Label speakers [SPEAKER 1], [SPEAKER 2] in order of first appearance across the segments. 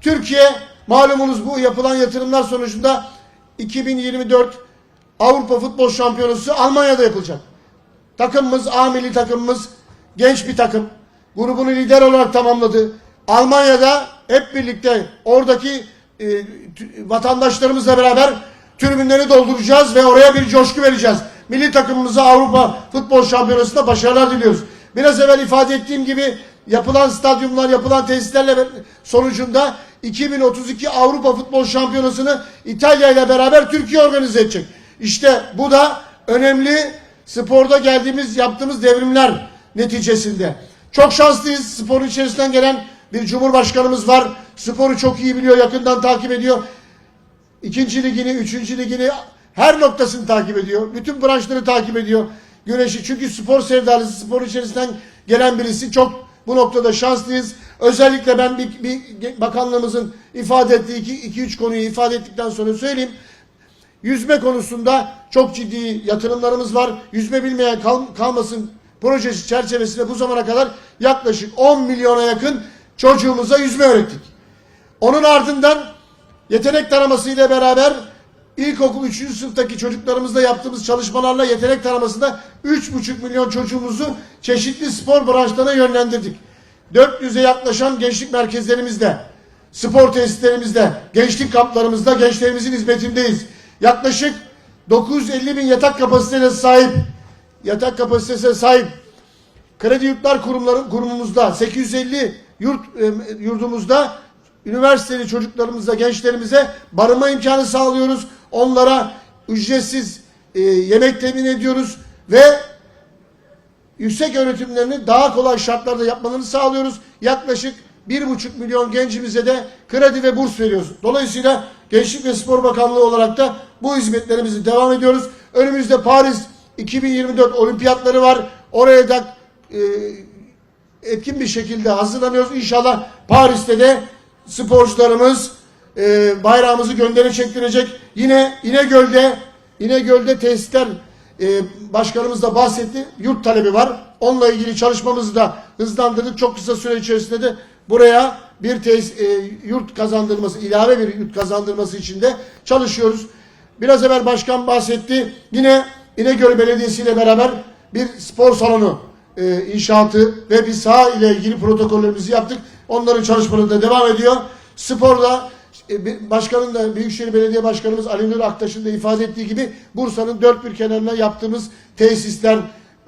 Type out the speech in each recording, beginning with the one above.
[SPEAKER 1] Türkiye malumunuz bu yapılan yatırımlar sonucunda 2024 Avrupa Futbol Şampiyonası Almanya'da yapılacak. Takımımız A milli takımımız genç bir takım. Grubunu lider olarak tamamladı. Almanya'da hep birlikte oradaki e, vatandaşlarımızla beraber tribünleri dolduracağız ve oraya bir coşku vereceğiz. Milli takımımıza Avrupa Futbol Şampiyonası'nda başarılar diliyoruz. Biraz evvel ifade ettiğim gibi yapılan stadyumlar, yapılan tesislerle sonucunda 2032 Avrupa Futbol Şampiyonası'nı İtalya ile beraber Türkiye organize edecek. İşte bu da önemli sporda geldiğimiz, yaptığımız devrimler neticesinde. Çok şanslıyız. Sporun içerisinden gelen bir cumhurbaşkanımız var. Sporu çok iyi biliyor, yakından takip ediyor. İkinci ligini, üçüncü ligini her noktasını takip ediyor. Bütün branşları takip ediyor. Güneşi. Çünkü spor sevdalısı, spor içerisinden gelen birisi. Çok bu noktada şanslıyız. Özellikle ben bir, bir bakanlığımızın ifade ettiği iki, iki üç konuyu ifade ettikten sonra söyleyeyim. Yüzme konusunda çok ciddi yatırımlarımız var. Yüzme bilmeyen kal- kalmasın projesi çerçevesinde bu zamana kadar yaklaşık 10 milyona yakın çocuğumuza yüzme öğrettik. Onun ardından yetenek taraması ile beraber ilkokul 3. sınıftaki çocuklarımızla yaptığımız çalışmalarla yetenek taramasında 3,5 milyon çocuğumuzu çeşitli spor branşlarına yönlendirdik. 400'e yaklaşan gençlik merkezlerimizde, spor tesislerimizde, gençlik kamplarımızda gençlerimizin hizmetindeyiz. Yaklaşık 950 bin yatak kapasitesine sahip, yatak kapasitesine sahip Kredi Yurtlar Kurumları kurumumuzda 850 yurt e, yurdumuzda üniversiteli çocuklarımıza, gençlerimize barınma imkanı sağlıyoruz. Onlara ücretsiz e, yemek temin ediyoruz ve yüksek öğretimlerini daha kolay şartlarda yapmalarını sağlıyoruz. Yaklaşık 1,5 milyon gencimize de kredi ve burs veriyoruz. Dolayısıyla Gençlik ve Spor Bakanlığı olarak da bu hizmetlerimizi devam ediyoruz. Önümüzde Paris 2024 olimpiyatları var. Oraya da e, etkin bir şekilde hazırlanıyoruz. İnşallah Paris'te de sporcularımız e, bayrağımızı gönderi çektirecek. Yine İnegöl'de İnegöl'de tesisler e, başkanımız da bahsetti. Yurt talebi var. Onunla ilgili çalışmamızı da hızlandırdık. Çok kısa süre içerisinde de buraya bir tesis, e, yurt kazandırması, ilave bir yurt kazandırması için de çalışıyoruz. Biraz evvel başkan bahsetti. Yine İnegöl Belediyesi ile beraber bir spor salonu e, inşaatı ve bir saha ile ilgili protokollerimizi yaptık. Onların çalışmaları da devam ediyor. Sporda başkanın da Büyükşehir Belediye Başkanımız Ali Nur Aktaş'ın da ifade ettiği gibi Bursa'nın dört bir kenarına yaptığımız tesisler,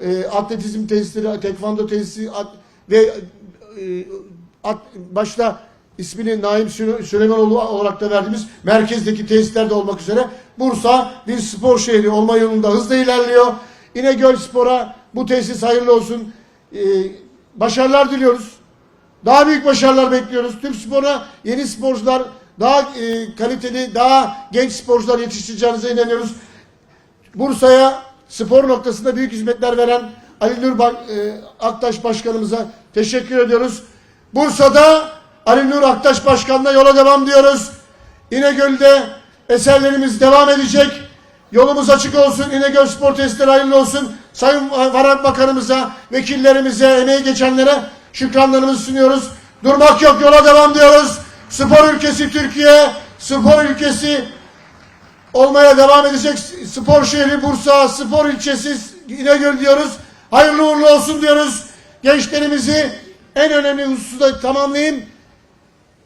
[SPEAKER 1] e, atletizm tesisleri, tekvando tesisi at- ve e, at, başta ismini Naim Süle- Süleymanoğlu olarak da verdiğimiz merkezdeki tesisler de olmak üzere Bursa bir spor şehri olma yolunda hızla ilerliyor. İnegöl Spor'a bu tesis hayırlı olsun. Ee, başarılar diliyoruz. Daha büyük başarılar bekliyoruz. Türk sporuna yeni sporcular, daha e, kaliteli, daha genç sporcular yetiştireceğinize inanıyoruz. Bursa'ya spor noktasında büyük hizmetler veren Ali Nur Bak- e, Aktaş Başkanımıza teşekkür ediyoruz. Bursa'da Ali Nur Aktaş Başkan'la yola devam diyoruz. İnegöl'de eserlerimiz devam edecek. Yolumuz açık olsun. İnegöl Spor Testleri hayırlı olsun. Sayın Varak Bakanımıza, vekillerimize, emeği geçenlere şükranlarımızı sunuyoruz. Durmak yok, yola devam diyoruz. Spor ülkesi Türkiye, spor ülkesi olmaya devam edecek spor şehri Bursa, spor ilçesi İnegöl diyoruz. Hayırlı uğurlu olsun diyoruz. Gençlerimizi en önemli hususu da tamamlayayım.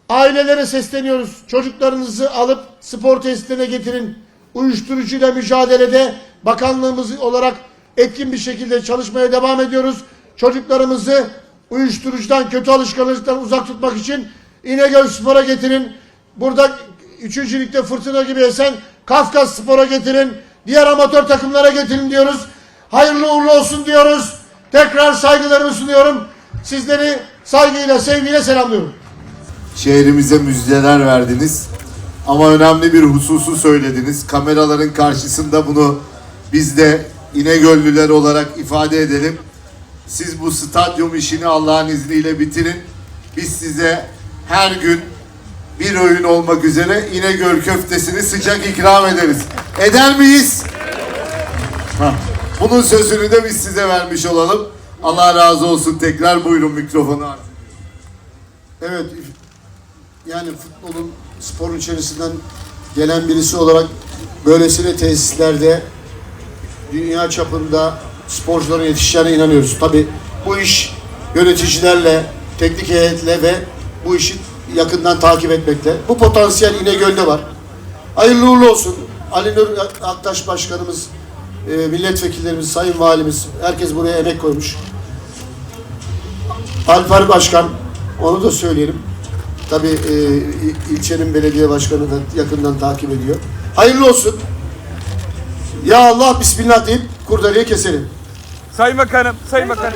[SPEAKER 1] Ailelere sesleniyoruz. Çocuklarınızı alıp spor tesislerine getirin. Uyuşturucuyla mücadelede bakanlığımız olarak etkin bir şekilde çalışmaya devam ediyoruz. Çocuklarımızı uyuşturucudan, kötü alışkanlıklardan uzak tutmak için İnegöl Spor'a getirin. Burada 3. ligde fırtına gibi esen Kafkas Spor'a getirin. Diğer amatör takımlara getirin diyoruz. Hayırlı uğurlu olsun diyoruz. Tekrar saygılarımı sunuyorum. Sizleri saygıyla, sevgiyle selamlıyorum.
[SPEAKER 2] Şehrimize müjdeler verdiniz. Ama önemli bir hususu söylediniz. Kameraların karşısında bunu biz de İnegöllüler olarak ifade edelim. Siz bu stadyum işini Allah'ın izniyle bitirin. Biz size her gün bir öğün olmak üzere İnegöl köftesini sıcak ikram ederiz. Eder miyiz? Hah, Bunun sözünü de biz size vermiş olalım. Allah razı olsun tekrar buyurun mikrofonu.
[SPEAKER 1] Evet. yani futbolun sporun içerisinden gelen birisi olarak böylesine tesislerde dünya çapında sporcuların yetişeceğine inanıyoruz. Tabi bu iş yöneticilerle, teknik heyetle ve bu işi yakından takip etmekle. Bu potansiyel İnegöl'de var. Hayırlı uğurlu olsun. Ali Nur Aktaş Başkanımız, e, milletvekillerimiz, Sayın Valimiz, herkes buraya emek koymuş. Alper Başkan, onu da söyleyelim. Tabii e, il- ilçenin belediye başkanı da yakından takip ediyor. Hayırlı olsun. Ya Allah Bismillah deyip kurdeleyi keselim.
[SPEAKER 3] Sayın Bakanım, Sayın Bakanım.